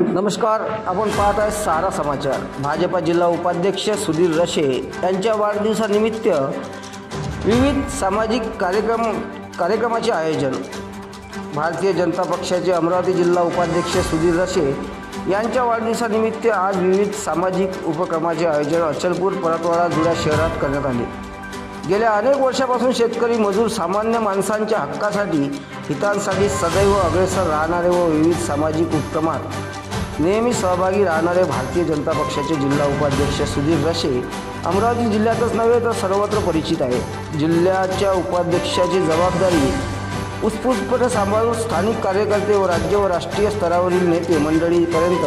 नमस्कार आपण पाहत आहे सारा समाचार. भाजपा जिल्हा उपाध्यक्ष सुधीर रशे यांच्या वाढदिवसानिमित्त विविध सामाजिक कार्यक्रम कार्यक्रमाचे आयोजन. भारतीय जनता पक्षाचे अमरावती जिल्हा उपाध्यक्ष सुधीर रशे यांच्या वाढदिवसानिमित्त आज विविध सामाजिक उपक्रमाचे आयोजन अचलपूर परतवाडा जुळ्या शहरात करण्यात आले. गेल्या अनेक वर्षापासून शेतकरी मजूर सामान्य माणसांच्या हक्कासाठी हितांसाठी सदैव अग्रेसर राहणारे व विविध सामाजिक उपक्रमात नेहमी सहभागी राहणारे भारतीय जनता पक्षाचे जिल्हा उपाध्यक्ष सुधीर रशे अमरावती जिल्ह्यातच नव्हे तर सर्वत्र परिचित आहे जिल्ह्याच्या उपाध्यक्षाची जबाबदारी उत्स्फूर्तपणे सांभाळून स्थानिक कार्यकर्ते व राज्य व राष्ट्रीय स्तरावरील नेते मंडळीपर्यंत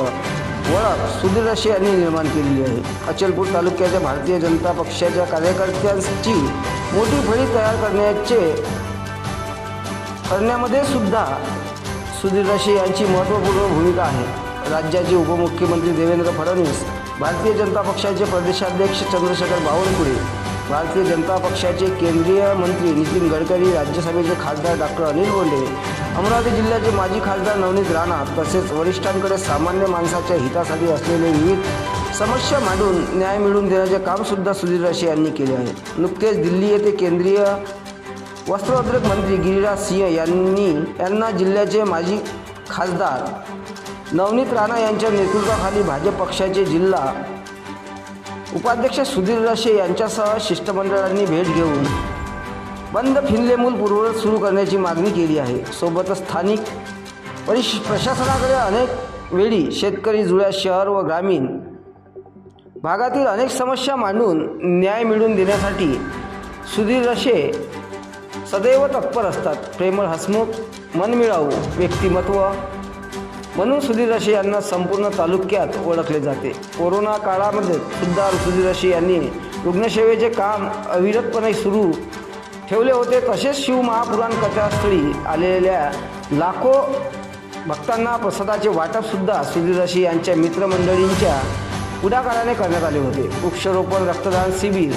ओळख सुधीर रशे यांनी निर्माण केलेली आहे. अचलपूर तालुक्याच्या भारतीय जनता पक्षाच्या कार्यकर्त्यांची मोठी फळी तयार करण्याचे करण्यामध्ये सुद्धा सुधीर रशे यांची महत्त्वपूर्ण भूमिका आहे. राज्याचे उपमुख्यमंत्री देवेंद्र फडणवीस भारतीय जनता पक्षाचे प्रदेशाध्यक्ष चंद्रशेखर बावनकुळे भारतीय जनता पक्षाचे केंद्रीय मंत्री नितीन गडकरी राज्यसभेचे खासदार डॉक्टर अनिल बोंडे अमरावती जिल्ह्याचे माजी खासदार नवनीत राणा तसेच वरिष्ठांकडे सामान्य माणसाच्या हितासाठी असलेले विविध समस्या मांडून न्याय मिळवून देण्याचे कामसुद्धा सुधीर रशे यांनी केले आहे. नुकतेच दिल्ली येथे केंद्रीय वस्त्रोद्योग मंत्री गिरिराज सिंह यांनी यांना जिल्ह्याचे माजी खासदार नवनीत राणा यांच्या नेतृत्वाखाली भाजप पक्षाचे जिल्हा उपाध्यक्ष सुधीर रशे यांच्यासह शिष्टमंडळांनी भेट घेऊन बंद फिनले मूल पूर्ववत सुरू करण्याची मागणी केली आहे. सोबतच स्थानिक परिश प्रशासनाकडे अनेक वेळी शेतकरी जुळ्या शहर व ग्रामीण भागातील अनेक समस्या मांडून न्याय मिळवून देण्यासाठी सुधीर रशे सदैव तत्पर असतात. प्रेमळ हसमुख मनमिळावू व्यक्तिमत्व म्हणून सुधीर यांना संपूर्ण तालुक्यात ओळखले जाते. कोरोना काळामध्ये सुद्धा सुधीर यांनी रुग्णसेवेचे काम अविरतपणे सुरू ठेवले होते. तसेच शिवमहापुराण कथास्थळी आलेल्या लाखो भक्तांना प्रसादाचे वाटपसुद्धा सुधीर यांच्या मित्रमंडळींच्या पुढाकाराने करण्यात आले होते. वृक्षारोपण रक्तदान शिबिर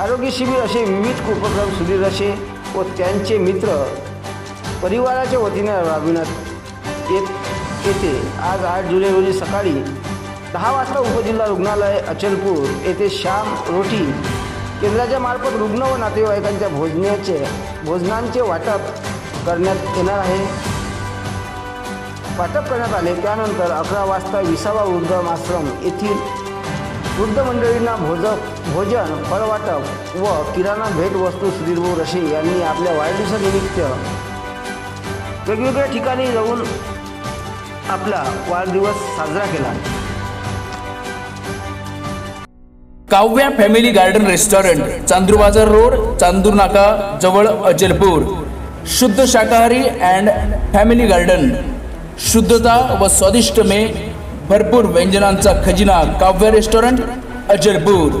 आरोग्य शिबिर असे विविध उपक्रम सुधीर व त्यांचे मित्र परिवाराच्या वतीने राबविण्यात येत येते आज आठ जुलै रोजी सकाळी दहा वाजता उपजिल्हा रुग्णालय अचलपूर येथे श्याम रोटी केंद्राच्या मार्फत रुग्ण व नातेवाईकांच्या भोजनाचे भोजनांचे वाटप करण्यात येणार आहे. वाटप करण्यात आले. त्यानंतर अकरा वाजता विसावा वृद्धाश्रम येथील वृद्ध मंडळींना भोज भोजन फळवाटप व किराणा भेटवस्तू सुधीरभाऊ रशे यांनी आपल्या वाढदिवसानिमित्त वेगवेगळ्या ठिकाणी जाऊन आपला वाढदिवस साजरा केला. Kavya family garden restaurant Chandur Bazar road Chandur नाका जवळ अचलपूर. शुद्ध शाकाहारी अँड फॅमिली गार्डन. शुद्धता व स्वादिष्ट मे भरपूर व्यंजनांचा खजिना काव्य रेस्टॉरंट अचलपूर.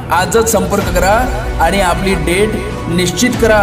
आजच संपर्क करा आणि आपली डेट निश्चित करा.